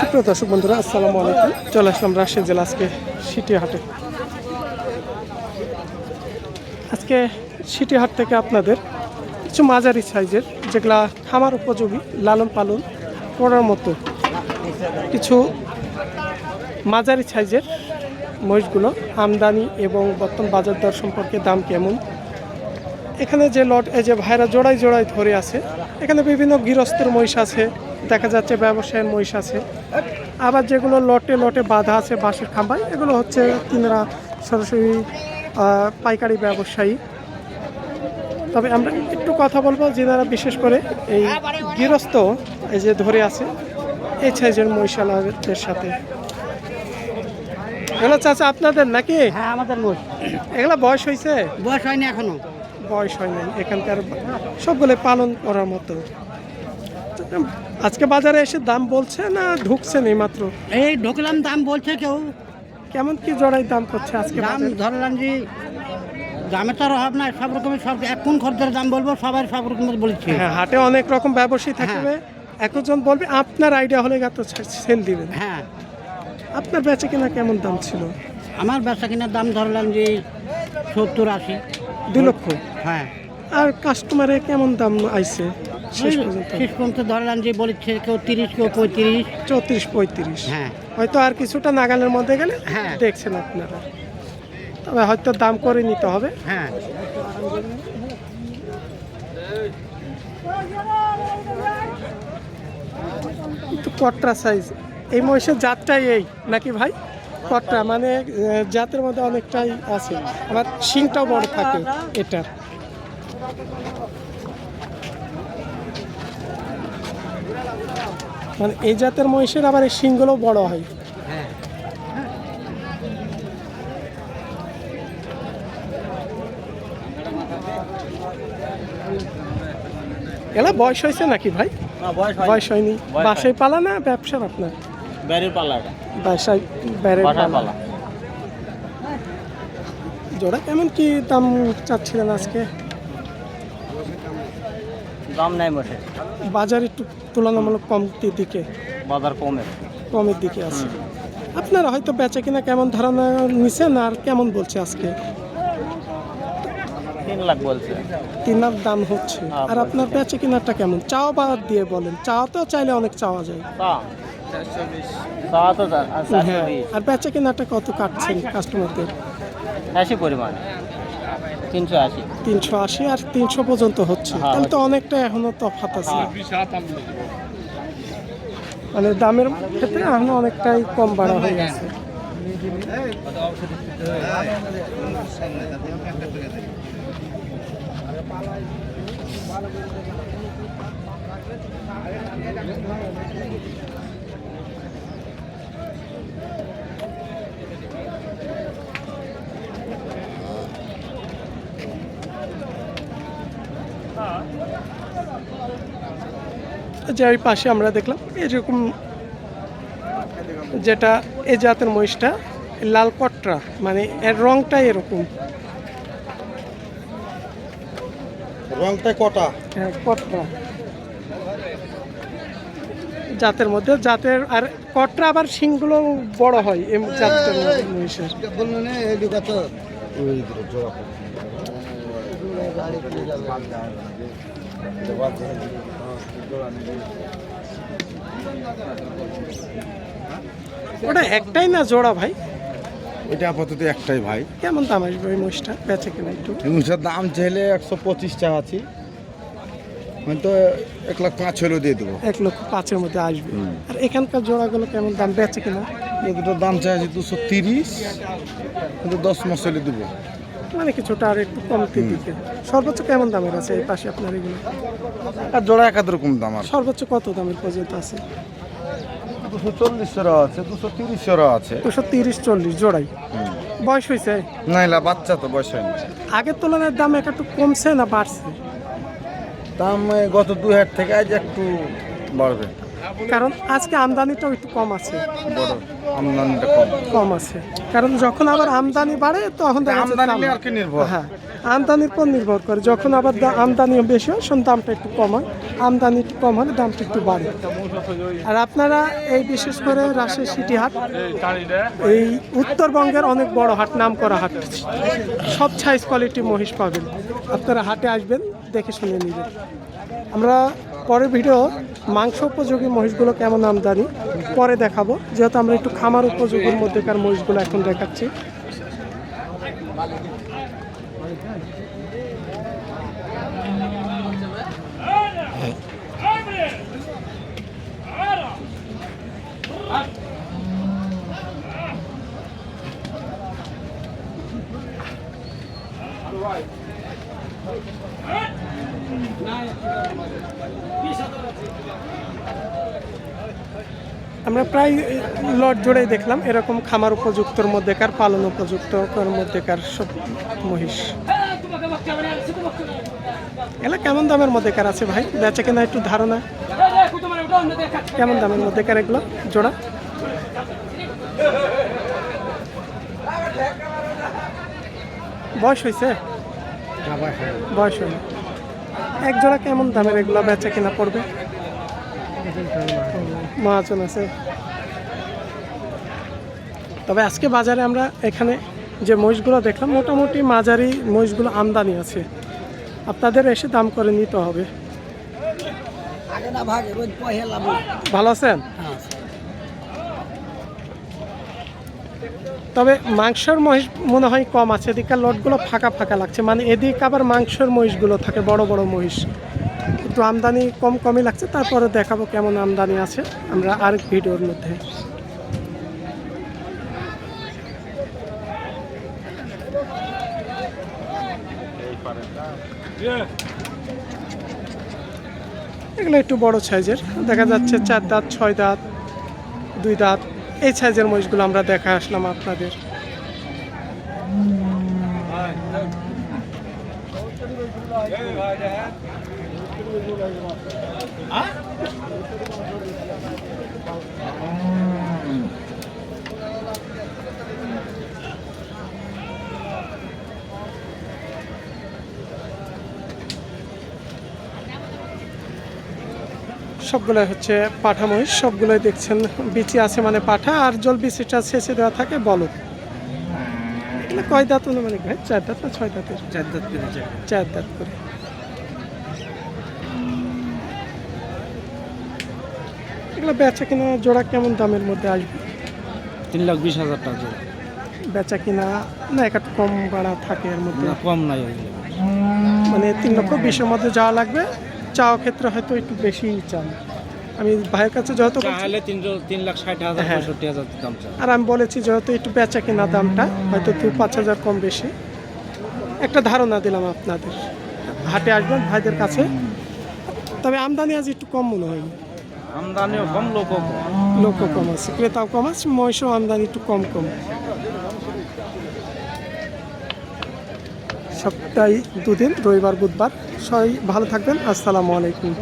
সুপ্রিয় দর্শক বন্ধুরা, আসসালামু আলাইকুম। চলে আসলাম রাজশাহী জেলা আজকে সিটিহাটে। আজকে সিটিহাট থেকে আপনাদের কিছু মাঝারি সাইজের যেগুলা খামার উপযোগী, লালন পালন করার মতো কিছু মাঝারি সাইজের মহিষগুলো আমদানি এবং বর্তমান বাজার দর সম্পর্কে দাম কেমন? এখানে যে লট, এই যে ভাইরা জোড়ায় জোড়ায় ধরে আছে, এখানে বিভিন্ন গৃহস্থের মহিষ আছে দেখা যাচ্ছে ব্যবসায়ের মহিষ আছে। আবার যেগুলো লটে লটে বাঁধা আছে বাঁশের খাম্বায় এগুলো হচ্ছে তিনারা সরাসরি পাইকারি ব্যবসায়ী। তবে আমরা একটু কথা বলব যেনারা বিশেষ করে এই গৃহস্থ এই যে ধরে আছে এই সাইজের মহিষালাদের সাথে। এগুলো চাচা আপনাদের নাকি? হ্যাঁ আমাদের এগুলো বয়স হয়েছে? বয়স হয়নি এখনও। বয়স হয়নি এখানকার সবগুলো পালন করার মতো। আজকে বাজারে এসে দাম বলছে না ঢুকছে এই মাত্র? এই ঢুকলাম দাম বলছে কেউ। কেমন কি জড়াই দাম করছে আজকে দাম ধরলাম যে দামে তো আর অভাব নাই সব রকমের সব এক কোন খরচের দাম বলব সবাই সব রকমের বলেছে। হ্যাঁ হাটে অনেক রকম ব্যবসায়ী থাকবে। একজন বলবে আপনার আইডিয়া হলে তো সেল দিবেন। হ্যাঁ। আপনার বেচে কিনা কেমন দাম ছিল? আমার ব্যবসা কেনার দাম ধরলাম যে সত্তর আশি। দুই লক্ষ? হ্যাঁ। আর কাস্টমারে কেমন দাম আইছে? শেষ পর্যন্ত শেষ পর্যন্ত ধরলাম যে বলেছে কেউ তিরিশ কেউ পঁয়ত্রিশ। চৌত্রিশ পঁয়ত্রিশ। হ্যাঁ। হয়তো আর কিছুটা নাগালের মধ্যে গেলে হ্যাঁ। দেখছেন আপনারা। তবে হয়তো দাম করে নিতে হবে। হ্যাঁ। কিন্তু কট্রা সাইজ এই মহিষের জাতটাই এই নাকি ভাই? কট্রা মানে জাতের মধ্যে অনেকটাই আছে। আবার শিংটাও বড় থাকে এটার। মানে এই জাতের মহিষের আবার এই শিংগুলো বড় হয়। হ্যাঁ। এলা বয়স হয়েছে নাকি ভাই? বয়স হয়নি। বাসায় পালা না ব্যবসার আপনার? বাসায় পালা। জোড়া কেমন কি দাম চাচ্ছিলেন আজকে? দাম নাই বসে। বাজার একটু তুলনামূলক কমতির দিকে? বাজার কমে। কমের দিকে আছে। আপনারা হয়তো বেচা কিনা কেমন ধারণা নিছেন আর কেমন বলছে আজকে? তিন লাখ বলছে। তিন লাখ দাম হচ্ছে। হ্যাঁ, আর আপনার বেচা কিনাটা কেমন? চাও বাদ দিয়ে বলেন। চাও তো চাইলে অনেক চাওয়া যায়। চা- আর হ্যাঁ বেচা কিনাটা কত কাটছেন কাস্টমারদের? আশি পরিমাণ। তিনশো আশি। তিনশো আশি আর তিনশো পর্যন্ত হচ্ছে। হ্যাঁ, তাহলে তো অনেকটা এখনও তফাত আছে। মানে দামের ক্ষেত্রে এখনও অনেকটাই কম বাড়া হয়ে গেছে। যে ওই পাশে আমরা দেখলাম এরকম যেটা এই জাতের মহিষটা লাল কটরা মানে এর রংটাই এরকম। রংটা কটা? হ্যাঁ কটরা। জাতের মধ্যে জাতের আর কটরা আবার শিংগুলো বড় হয় এই জাতের মহিষের বললেন এদিকে কত ওই জোড়া ওটা একটাই না জোড়া ভাই? এটা আপাতত একটাই ভাই। কেমন দাম আসবে ওই মহিষটা? বেচে কিনা একটু? জিনিসের দাম চাইলে একশো পঁচিশ টাকা আছি। আমি তো এক লাখ পাঁচ হলেও দিয়ে দেবো। এক লক্ষ পাঁচের মধ্যে আসবে। আর এখানকার জোড়াগুলো কেমন দাম? বেচে কিনা? এই দুটোর দাম চাইছি দুশো তিরিশ। কিন্তু দশ মাস হলে দেবো। মানে কিছুটা আর একটু কমতে দিকে সর্বোচ্চ কেমন দামের আছে এই পাশে আপনার এগুলো? আর জোড়া এক রকম দাম আর। সর্বোচ্চ কত দামের পর্যন্ত আছে? দুশো চল্লিশ টাকা আছে দুশো তিরিশ টাকা আছে। দুশো তিরিশ চল্লিশ জোড়াই। বয়স হয়েছে? নাইলা বাচ্চা তো বয়স হয়নি। আগের তুলনায় দাম একটু কমছে না বাড়ছে? দাম গত দুই হাট থেকে আজ একটু বাড়বে। কারণ আজকে আমদানিটাও একটু কম আছে। আমদানিটা কম। কম আছে। কারণ যখন আবার আমদানি বাড়ে তখন দেখা আমদানি আর কি নির্ভর? হ্যাঁ আমদানির পর নির্ভর করে। যখন আবার আমদানি বেশি হয় তখন দামটা একটু কম হয়। আমদানি একটু কম হলে দামটা একটু বাড়ে। আর আপনারা এই বিশেষ করে রাজশাহী সিটি হাট এই উত্তরবঙ্গের অনেক বড় হাট নাম করা হাট সব সাইজ কোয়ালিটি মহিষ পাবেন। আপনারা হাটে আসবেন দেখে শুনে নেবেন। আমরা পরের ভিডিও, মাংস উপযোগী মহিষগুলো কেমন আমদানি? পরে দেখাবো। যেহেতু আমরা একটু খামার উপযোগীর মধ্যেকার মহিষগুলো এখন দেখাচ্ছি। আমরা প্রায় লট জোড়াই দেখলাম এরকম খামার উপযুক্তর মধ্যেকার, পালন উপযুক্তর মধ্যেকার সব মহিষ। এগুলো কেমন দামের মধ্যেকার আছে ভাই? বেচা কেনা একটু ধারণা। কেমন দামের মধ্যেকার এগুলো? জোড়া? বয়স হয়েছে বয়স হয়নি এক জোড়া কেমন দামের এগুলো বেচা কেনা পড়বে? মহাজন আছে। তবে আজকে বাজারে আমরা এখানে যে মহিষগুলো দেখলাম মোটামুটি মাঝারি মহিষগুলো আমদানি আছে। আপনাদের এসে দাম করে নিতে হবে। ভালো আছেন? তবে মাংসর মহিষ মনে হয় কম আছে এদিকের লটগুলো ফাঁকা ফাঁকা লাগছে। মানে এদিক আবার মাংসর মহিষগুলো থাকে, বড় বড় মহিষ। একটু আমদানি কম কমই লাগছে, তারপরে দেখাবো কেমন আমদানি আছে আমরা আরেক ভিডিওর মধ্যে। এগুলো একটু বড় সাইজের, দেখা যাচ্ছে চার দাঁত, ছয় দাঁত, দুই দাঁত। এই সাইজের মহিষগুলো আমরা দেখা আসলাম আপনাদের। সবগুলো হচ্ছে পাঠা মহিষ সবগুলোই দেখছেন বিচি আছে মানে পাঠা আর জল বিচিটা শেষে দেওয়া থাকে বলদ। এগুলো কয় দাঁত অনুমানিক ভাই? চার দাঁত না ছয় দাঁতের? চার দাঁত করে চার দাঁত। করে। এগুলো বেচা কিনা জোড়া কেমন দামের মধ্যে আসবে? তিন লাখ বিশ হাজার টাকা বেচা কিনা না একটা কম বাড়া থাকে এর মধ্যে? কম নাই মানে তিন লক্ষ বিশের মধ্যে যাওয়া লাগবে চাওয়া ক্ষেত্রে হয়তো একটু বেশি চান। আমি ভাইয়ের কাছে যত চাইলে তিন তিন লাখ ষাট হাজার হ্যাঁ। পঁয়ষট্টি হাজার দাম আর আমি বলেছি যেহেতু একটু বেচা কেনা দামটা হয়তো দু পাঁচ হাজার কম বেশি। একটা ধারণা দিলাম আপনাদের। হাটে আসবেন ভাইদের কাছে। তবে আমদানি আজ একটু কম মনে হয়। আমদানিও কম লোক কম। লোক কম আছে। ক্রেতাও কম আছে মহিষও আমদানি একটু কম কম। সপ্তাহে দুদিন রবিবার বুধবার। সবাই ভালো থাকবেন। আসসালামু আলাইকুম।